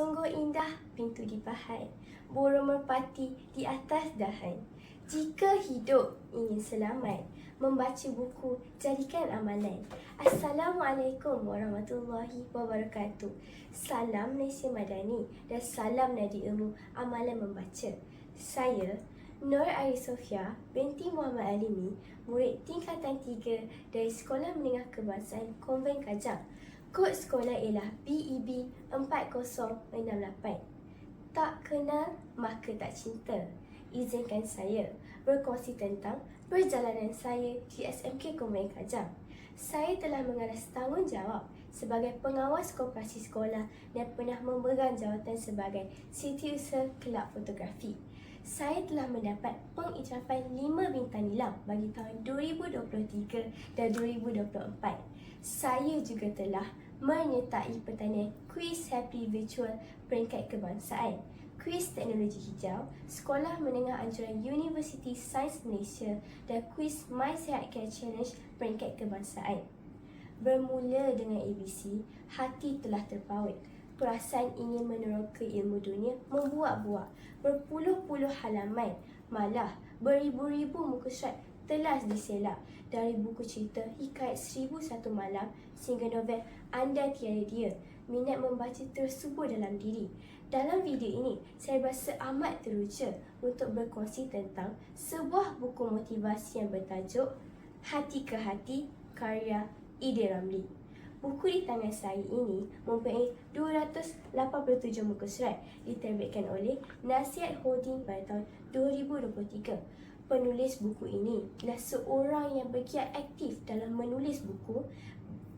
Sungguh indah pintu di bahai, burung merpati di atas dahan. Jika hidup ingin selamat, membaca buku jadikan amalan. Assalamualaikum warahmatullahi wabarakatuh. Salam Malaysia Madani dan salam Nadi Ilmu Amalan Membaca. Saya Nur Ari Sofia binti Muhammad Alimi, murid tingkatan 3 dari Sekolah Menengah Kebangsaan Konven Kajang. Kod sekolah ialah E BEB 4068. Tak kenal, maka tak cinta. Izinkan saya berkongsi tentang perjalanan saya di SMK Konven Kajang. Saya telah mengalas tanggungjawab sebagai pengawas koperasi sekolah dan pernah memegang jawatan sebagai Setiausaha Kelab Fotografi. Saya telah mendapat pengiktirafan 5 bintang nilam bagi tahun 2023 dan 2024. Saya juga telah menyertai pertanian kuis Happy Virtual peringkat kebangsaan. Kuis Teknologi Hijau, Sekolah Menengah Anjuran Universiti Sains Malaysia dan kuis My Sehat Care Challenge peringkat kebangsaan. Bermula dengan ABC, hati telah terpaut. Perasaan ingin meneroka ilmu dunia membuat-buat berpuluh-puluh halaman. Malah beribu-ribu muka surat telah diselak dari buku cerita Hikayat Seribu Satu Malam sehingga novel Anda Tiada Dia. Minat membaca tersubur dalam diri. Dalam video ini, saya berasa amat teruja untuk berkongsi tentang sebuah buku motivasi yang bertajuk Hati ke Hati karya Ide Ramli. Buku di tangan saya ini mempunyai 287 muka surat diterbitkan oleh Nasihat Holding pada tahun 2023. Penulis buku ini adalah seorang yang bergiat aktif dalam menulis buku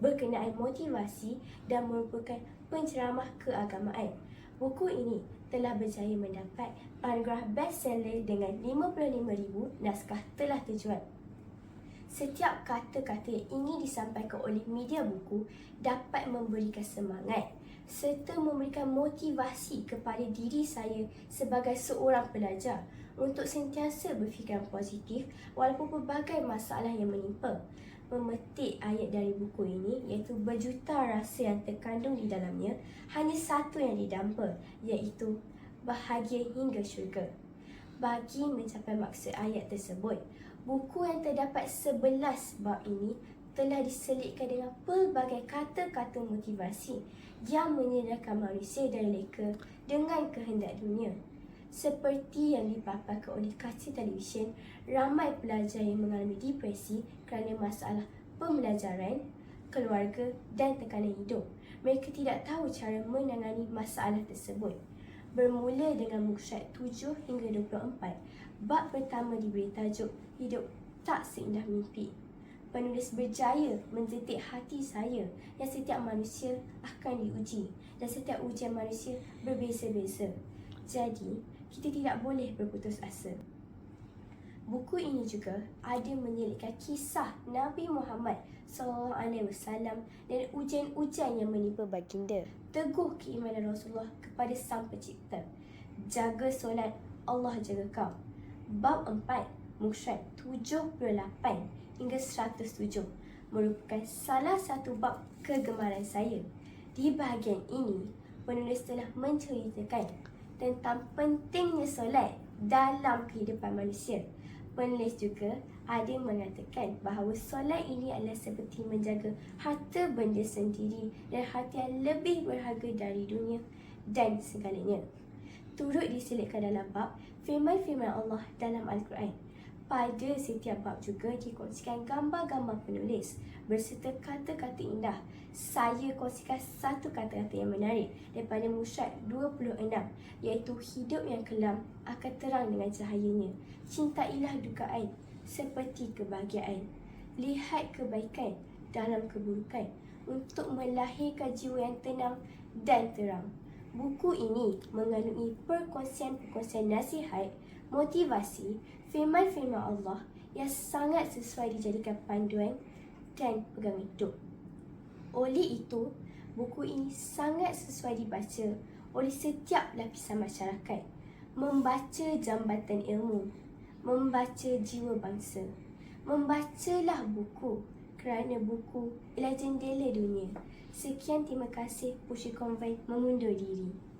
berkenaan motivasi dan merupakan penceramah keagamaan. Buku ini telah berjaya mendapat anugerah bestseller dengan 55,000 naskah telah terjual. Setiap kata-kata yang ingin disampaikan oleh media buku dapat memberikan semangat serta memberikan motivasi kepada diri saya sebagai seorang pelajar untuk sentiasa berfikiran positif walaupun pelbagai masalah yang menimpa memetik ayat dari buku ini iaitu berjuta rasa yang terkandung di dalamnya hanya satu yang didampa iaitu bahagia hingga syurga. Bagi mencapai maksud ayat tersebut, buku yang terdapat sebelas bab ini telah diselitkan dengan pelbagai kata-kata motivasi yang menyedarkan manusia dari leka dengan kehendak dunia. Seperti yang dipaparkan oleh kaca televisyen, ramai pelajar yang mengalami depresi kerana masalah pembelajaran, keluarga dan tekanan hidup. Mereka tidak tahu cara menangani masalah tersebut. Bermula dengan muka 7 hingga 24, bab pertama diberi tajuk Hidup Tak Seindah Mimpi. Penulis berjaya menjetik hati saya yang setiap manusia akan diuji dan setiap ujian manusia berbeza-beza. Jadi, kita tidak boleh berputus asa. Buku ini juga ada menyelitkan kisah Nabi Muhammad sallallahu alaihi wasallam dan ujian-ujian yang menimpa baginda. Teguh keimanan Rasulullah kepada Sang Pencipta. Jaga solat, Allah jaga kau. Bab 4, Musyad 78 hingga 107 merupakan salah satu bab kegemaran saya. Di bahagian ini, penulis telah menceritakan tentang pentingnya solat dalam kehidupan manusia. Penulis juga ada mengatakan bahawa solat ini adalah seperti menjaga harta benda sendiri dan harta yang lebih berharga dari dunia dan segalanya. Turut diselitkan dalam bab firman-firman Allah dalam Al-Quran pada setiap bab juga dikongsikan gambar-gambar penulis berserta kata-kata indah. Saya kongsikan satu kata-kata yang menarik daripada Musyad 26 iaitu hidup yang kelam akan terang dengan cahayanya. Cintailah dukaan seperti kebahagiaan. Lihat kebaikan dalam keburukan untuk melahirkan jiwa yang tenang dan terang. Buku ini mengandungi perkongsian-perkongsian nasihat, motivasi, firman-firman Allah yang sangat sesuai dijadikan panduan dan pegangan hidup. Oleh itu, buku ini sangat sesuai dibaca oleh setiap lapisan masyarakat. Membaca jambatan ilmu, membaca jiwa bangsa. Membacalah buku kerana buku ialah jendela dunia. Sekian terima kasih Pushi Convent mengundur diri.